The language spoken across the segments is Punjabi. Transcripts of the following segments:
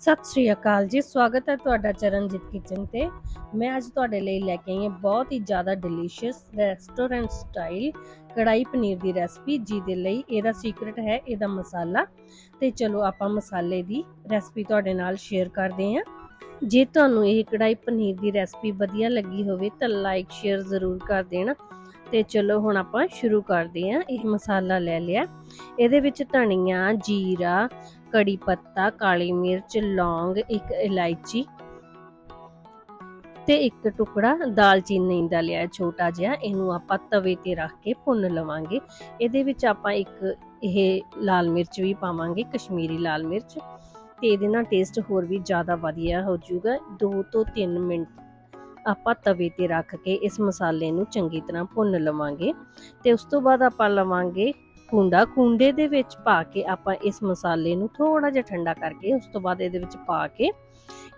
ਸਤਿ ਸ਼੍ਰੀ ਅਕਾਲ ਜੀ, ਸਵਾਗਤ ਹੈ ਤੁਹਾਡਾ ਚਰਨਜੀਤ ਕਿਚਨ ਤੇ। ਮੈਂ ਅੱਜ ਤੁਹਾਡੇ ਲਈ ਲੈ ਕੇ ਆਈ ਹਾਂ ਬਹੁਤ ਹੀ ਜ਼ਿਆਦਾ delicious restaurant style kadai paneer ਦੀ ਰੈਸਪੀ ਜਿਹਦੇ ਲਈ ਇਹਦਾ ਸੀਕ੍ਰੇਟ ਹੈ, ਇਹਦਾ ਮਸਾਲਾ। ਤੇ ਚਲੋ ਆਪਾਂ ਮਸਾਲੇ ਦੀ ਰੈਸਪੀ ਤੁਹਾਡੇ ਨਾਲ ਸ਼ੇਅਰ ਕਰਦੇ ਹਾਂ। ਜੇ ਤੁਹਾਨੂੰ ਇਹ ਕੜਾਈ ਪਨੀਰ ਦੀ ਰੈਸਪੀ ਵਧੀਆ ਲੱਗੀ ਹੋਵੇ ਤਾਂ ਲਾਈਕ ਸ਼ੇਅਰ ਜ਼ਰੂਰ ਕਰ ਦੇਣਾ। ਤੇ ਚਲੋ ਹੁਣ ਆਪਾਂ ਸ਼ੁਰੂ ਕਰਦੇ ਹਾਂ, ਇਹ ਮਸਾਲਾ ਲੈ ਲਿਆ। ਇਹਦੇ ਵਿੱਚ ਧਨੀਆ, ਜੀਰਾ ਕੜੀ ਪੱਤਾ, ਕਾਲੀ ਮਿਰਚ, ਲੌਂਗ, ਇੱਕ ਇਲਾਇਚੀ ਤੇ ਇੱਕ ਟੁਕੜਾ ਦਾਲਚੀਨੀ ਦਾ ਲਿਆ ਛੋਟਾ ਜਿਹਾ। ਇਹਨੂੰ ਆਪਾਂ ਤਵੇ ਤੇ ਰੱਖ ਕੇ ਭੁੰਨ ਲਵਾਂਗੇ। ਇਹਦੇ ਵਿੱਚ ਆਪਾਂ ਇੱਕ ਇਹ ਲਾਲ ਮਿਰਚ ਵੀ ਪਾਵਾਂਗੇ, ਕਸ਼ਮੀਰੀ ਲਾਲ ਮਿਰਚ। ਤੇ ਇਹਦੇ ਨਾਲ ਟੇਸਟ ਹੋਰ ਵੀ ਜ਼ਿਆਦਾ ਵਧੀਆ ਹੋ ਜਾਊਗਾ। 2 ਤੋਂ 3 ਮਿੰਟ ਆਪਾਂ ਤਵੇ ਤੇ ਰੱਖ ਕੇ ਇਸ ਮਸਾਲੇ ਨੂੰ ਚੰਗੀ ਤਰ੍ਹਾਂ ਭੁੰਨ ਲਵਾਂਗੇ। ਤੇ ਉਸ ਤੋਂ ਬਾਅਦ ਆਪਾਂ ਲਵਾਂਗੇ ਕੁੰਡਾ ਕੁੰਡੇ ਦੇ ਵਿੱਚ ਪਾ ਕੇ ਆਪਾਂ ਇਸ ਮਸਾਲੇ ਨੂੰ ਥੋੜਾ ਜਿਹਾ ਠੰਡਾ ਕਰਕੇ ਉਸ ਤੋਂ ਬਾਅਦ ਇਹਦੇ ਵਿੱਚ ਪਾ ਕੇ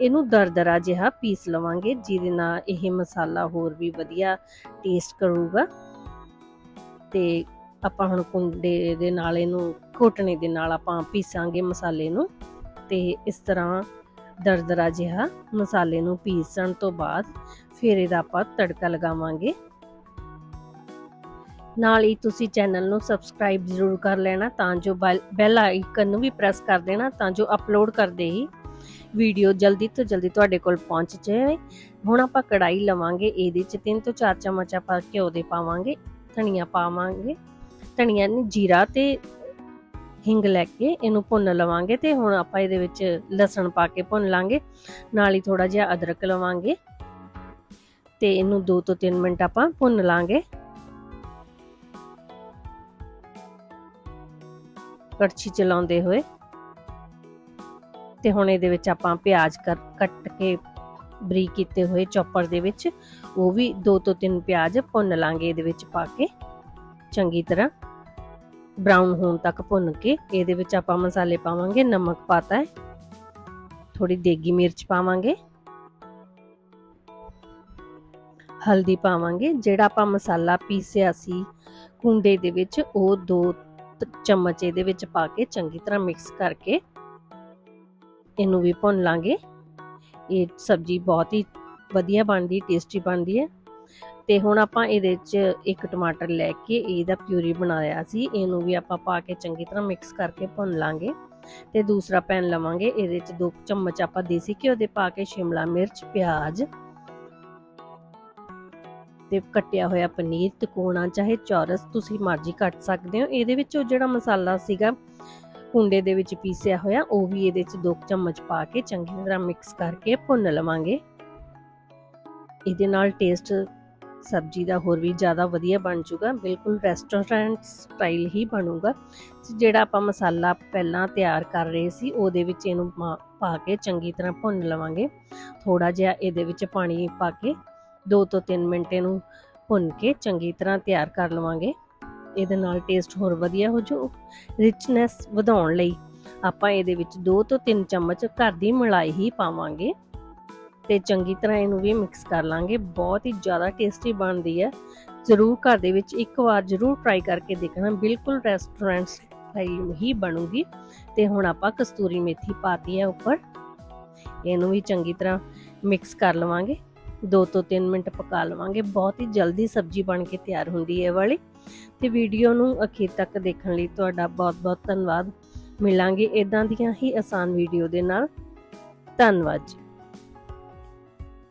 ਇਹਨੂੰ ਦਰਦਰਾ ਜਿਹਾ ਪੀਸ ਲਵਾਂਗੇ, ਜਿਹਦੇ ਨਾਲ ਇਹ ਮਸਾਲਾ ਹੋਰ ਵੀ ਵਧੀਆ ਟੇਸਟ ਕਰੂਗਾ। ਤੇ ਆਪਾਂ ਹੁਣ ਕੁੰਡੇ ਦੇ ਨਾਲ ਇਹਨੂੰ ਘੋਟਣੇ ਦੇ ਨਾਲ ਆਪਾਂ ਪੀਸਾਂਗੇ ਮਸਾਲੇ ਨੂੰ। ਤੇ ਇਸ ਤਰ੍ਹਾਂ ਦਰਦਰਾ ਜਿਹਾ ਮਸਾਲੇ ਨੂੰ ਪੀਸਣ ਤੋਂ ਬਾਅਦ ਫਿਰ ਇਹਦਾ ਆਪਾਂ ਤੜਕਾ ਲਗਾਵਾਂਗੇ। ਨਾਲ ਹੀ ਤੁਸੀਂ ਚੈਨਲ ਨੂੰ ਸਬਸਕ੍ਰਾਈਬ ਜ਼ਰੂਰ ਕਰ ਲੈਣਾ ਤਾਂ ਜੋ ਬੈਲ ਆਈਕਨ ਨੂੰ ਵੀ ਪ੍ਰੈਸ ਕਰ ਦੇਣਾ ਤਾਂ ਜੋ ਅਪਲੋਡ ਕਰਦੇ ਹੀ ਵੀਡੀਓ ਜਲਦੀ ਤੋਂ ਜਲਦੀ ਤੁਹਾਡੇ ਕੋਲ ਪਹੁੰਚ ਜਾਵੇ ਹੁਣ ਆਪਾਂ ਕੜਾਈ ਲਵਾਂਗੇ, ਇਹਦੇ ਚ 3 ਤੋਂ 4 ਚਮਚ ਆਪਾਂ ਘਿਓ ਦੇ ਪਾਵਾਂਗੇ, ਧਨੀਆ ਪਾਵਾਂਗੇ, ਧਨੀਆ ਨਹੀਂ ਜੀਰਾ ਤੇ ਹਿੰਗ ਲੈ ਕੇ ਇਹਨੂੰ ਭੁੰਨ ਲਵਾਂਗੇ ਤੇ ਹੁਣ ਆਪਾਂ ਇਹਦੇ ਵਿੱਚ ਲਸਣ ਪਾ ਕੇ ਭੁੰਨ ਲਾਂਗੇ, ਨਾਲ ਹੀ ਥੋੜਾ ਜਿਹਾ ਅਦਰਕ ਲਵਾਂਗੇ ਤੇ ਇਹਨੂੰ 2 ਤੋਂ 3 ਮਿੰਟ ਆਪਾਂ ਭੁੰਨ ਲਾਂਗੇ। ਕੜਛੀ ਚਲਾਉਂਦੇ ਹੋਏ। ਤੇ ਹੁਣ ਇਹਦੇ ਵਿੱਚ ਆਪਾਂ ਪਿਆਜ਼ ਕੱਟ ਕੇ ਬਰੀਕ ਕੀਤੇ ਹੋਏ ਚੌਪਰ ਦੇ ਵਿੱਚ, ਉਹ ਵੀ 2 ਤੋਂ 3 ਪਿਆਜ਼ ਭੁੰਨ ਲਾਂਗੇ ਇਹਦੇ ਵਿੱਚ ਪਾ ਕੇ। ਚੰਗੀ ਤਰ੍ਹਾਂ ਬ੍ਰਾਊਨ ਹੋਣ ਤੱਕ ਭੁੰਨ ਕੇ, ਇਹਦੇ ਵਿੱਚ ਆਪਾਂ ਮਸਾਲੇ ਪਾਵਾਂਗੇ, ਨਮਕ ਪਾਤਾ ਹੈ। ਥੋੜੀ ਦੇਗੀ ਮਿਰਚ ਪਾਵਾਂਗੇ। ਹਲਦੀ ਪਾਵਾਂਗੇ, ਜਿਹੜਾ ਆਪਾਂ ਮਸਾਲਾ ਪੀਸਿਆ ਸੀ ਕੁੰਡੇ ਦੇ ਵਿੱਚ, ਉਹ 2 ਚਮਚ ਇਹਦੇ ਵਿੱਚ ਪਾ ਕੇ ਚੰਗੀ ਤਰ੍ਹਾਂ ਮਿਕਸ ਕਰਕੇ ਇਹਨੂੰ ਵੀ ਭੁੰਨ ਲਾਂਗੇ। ਇਹ ਸਬਜ਼ੀ ਬਹੁਤ ਹੀ ਵਧੀਆ ਬਣਦੀ, ਟੇਸਟੀ ਬਣਦੀ ਹੈ। ਤੇ ਹੁਣ ਆਪਾਂ ਇਹਦੇ ਵਿੱਚ ਇੱਕ ਟਮਾਟਰ ਲੈ ਕੇ ਇਹਦਾ ਪਿਊਰੀ ਬਣਾਇਆ ਸੀ। ਇਹਨੂੰ ਵੀ ਆਪਾਂ ਪਾ ਕੇ ਚੰਗੀ ਤਰ੍ਹਾਂ ਮਿਕਸ ਕਰਕੇ ਭੁੰਨ ਲਾਂਗੇ। ਤੇ ਦੂਸਰਾ ਪੈਨ ਲਵਾਂਗੇ। ਇਹਦੇ ਵਿੱਚ 2 ਚਮਚ ਆਪਾਂ ਦੇਸੀ ਘਿਓ ਦੇ ਪਾ ਕੇ, ਸ਼ਿਮਲਾ ਮਿਰਚ, ਪਿਆਜ਼ ਤੇ ਕੱਟਿਆ ਹੋਇਆ ਪਨੀਰ ਤਿਕੋਣਾ, ਚਾਹੇ ਚੌਰਸ ਤੁਸੀਂ ਮਰਜ਼ੀ ਕੱਟ ਸਕਦੇ ਹੋ। ਇਹਦੇ ਵਿੱਚ ਉਹ ਜਿਹੜਾ ਮਸਾਲਾ ਸੀਗਾ, ਕੁੰਡੇ ਦੇ ਵਿੱਚ ਪੀਸਿਆ ਹੋਇਆ, ਉਹ ਵੀ ਇਹਦੇ ਵਿੱਚ 2 ਚਮਚ ਪਾ ਕੇ ਚੰਗੀ ਤਰ੍ਹਾਂ ਮਿਕਸ ਕਰਕੇ ਭੁੰਨ ਲਵਾਂਗੇ। ਇਹਦੇ ਨਾਲ ਟੇਸਟ ਸਬਜ਼ੀ ਦਾ ਹੋਰ ਵੀ ਜ਼ਿਆਦਾ ਵਧੀਆ ਬਣ ਜਾਊਗਾ। ਬਿਲਕੁਲ ਰੈਸਟੋਰੈਂਟ ਸਟਾਈਲ ਹੀ ਬਣੂਗਾ। ਜਿਹੜਾ ਆਪਾਂ ਮਸਾਲਾ ਪਹਿਲਾਂ ਤਿਆਰ ਕਰ ਰਹੇ ਸੀ, ਉਹਦੇ ਵਿੱਚ ਇਹਨੂੰ ਪਾ ਕੇ ਚੰਗੀ ਤਰ੍ਹਾਂ ਭੁੰਨ ਲਵਾਂਗੇ। ਥੋੜਾ ਜਿਹਾ ਇਹਦੇ ਵਿੱਚ ਪਾਣੀ ਪਾ ਕੇ 2 ਤੋਂ 3 ਮਿੰਟ ਇਹਨੂੰ ਭੁੰਨ ਕੇ ਚੰਗੀ ਤਰ੍ਹਾਂ ਤਿਆਰ ਕਰ ਲਵਾਂਗੇ। ਇਹਦੇ ਨਾਲ ਟੇਸਟ ਹੋਰ ਵਧੀਆ ਹੋ ਜਾਊ ਰਿਚਨੈਸ ਵਧਾਉਣ ਲਈ ਆਪਾਂ ਇਹਦੇ ਵਿੱਚ 2 ਤੋਂ 3 ਚਮਚ ਘਰ ਦੀ ਮਲਾਈ ਹੀ ਪਾਵਾਂਗੇ ਤੇ ਚੰਗੀ ਤਰ੍ਹਾਂ ਇਹਨੂੰ ਵੀ ਮਿਕਸ ਕਰ ਲਾਂਗੇ। ਬਹੁਤ ਹੀ ਜ਼ਿਆਦਾ ਟੇਸਟੀ ਬਣਦੀ ਹੈ। ਜ਼ਰੂਰ ਘਰ ਦੇ ਵਿੱਚ ਇੱਕ ਵਾਰ ਜ਼ਰੂਰ ਟਰਾਈ ਕਰਕੇ ਦੇਖਣਾ। ਬਿਲਕੁਲ ਰੈਸਟੋਰੈਂਟ ਸਟਾਈਲ ਹੀ ਬਣੂਗੀ। ਤੇ ਹੁਣ ਆਪਾਂ ਕਸਤੂਰੀ ਮੇਥੀ ਪਾਤੀ ਹੈ ਉੱਪਰ। ਇਹਨੂੰ ਵੀ ਚੰਗੀ ਤਰ੍ਹਾਂ ਮਿਕਸ ਕਰ ਲਵਾਂਗੇ। 2 ਤੋਂ 3 ਮਿੰਟ ਪਕਾ ਲਵਾਂਗੇ। ਬਹੁਤ ਹੀ ਜਲਦੀ ਸਬਜ਼ੀ ਬਣ ਕੇ ਤਿਆਰ ਹੁੰਦੀ ਹੈ ਵਾਲੀ। ਤੇ ਵੀਡੀਓ ਨੂੰ ਅਖੀਰ ਤੱਕ ਦੇਖਣ ਲਈ ਤੁਹਾਡਾ ਬਹੁਤ-ਬਹੁਤ ਧੰਨਵਾਦ। ਮਿਲਾਂਗੇ ਇਦਾਂ ਦੀਆਂ ਹੀ ਆਸਾਨ ਵੀਡੀਓ ਦੇ ਨਾਲ। ਧੰਨਵਾਦ ਜੀ।